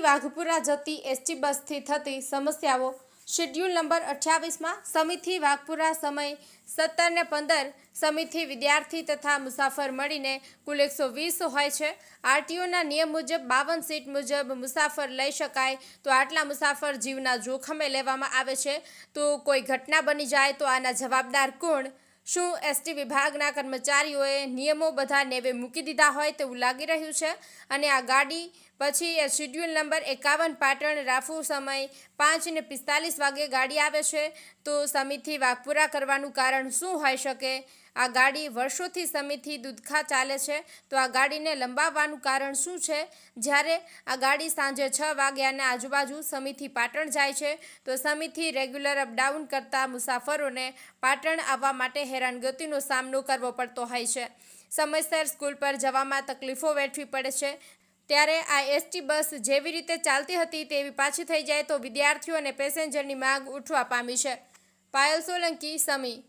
વાઘપુરા જતી એસટી બસથી થતી સમસ્યાઓ શેડ્યુલ નંબર અઠ્યાવીસમાં સમિતિ વાઘપુરા સમય સત્તર ને પંદર સમિતિ વિદ્યાર્થી તથા મુસાફર મળીને કુલ એકસો વીસ હોય છે. આરટીઓના નિયમ મુજબ બાવન સીટ મુજબ મુસાફર લઈ શકાય તો આટલા મુસાફર જીવના જોખમે લેવામાં આવે છે. તો કોઈ ઘટના બની જાય તો આના જવાબદાર કોણ? શું એસટી વિભાગના કર્મચારીઓએ નિયમો બધા નેવે મૂકી દીધા હોય તેવું લાગી રહ્યું છે? અને આ ગાડી પછી શેડ્યુલ નંબર એકાવન પાટણ રાફુ સમય પાંચ ને પિસ્તાલીસ વાગે ગાડી આવે છે, તો સમિતિ વાઘપુરા કરવાનું કારણ શું હોઈ શકે? આ ગાડી વર્ષોથી સમિતિ દૂધખા ચાલે છે. તો આ ગાડીને લંબાવવાનું કારણ શું છે? જ્યારે આ ગાડી સાંજે છ વાગ્યાના આજુબાજુ સમિતિ પાટણ જાય છે, તો સમિતિ રેગ્યુલર અપડાઉન કરતા મુસાફરોને પાટણ આવવા માટે હેરાનગતિનો સામનો કરવો પડતો હોય છે. સમયસર સ્કૂલ પર જવામાં તકલીફો વેઠવી પડે છે. ત્યારે આ એસટી બસ જેવી રીતે ચાલતી હતી તેવી પાછી થઈ જાય તો વિદ્યાર્થીઓ અને પેસેન્જરની માંગ ઉઠવા પામી છે. પાયલ સોલંકી, સમી.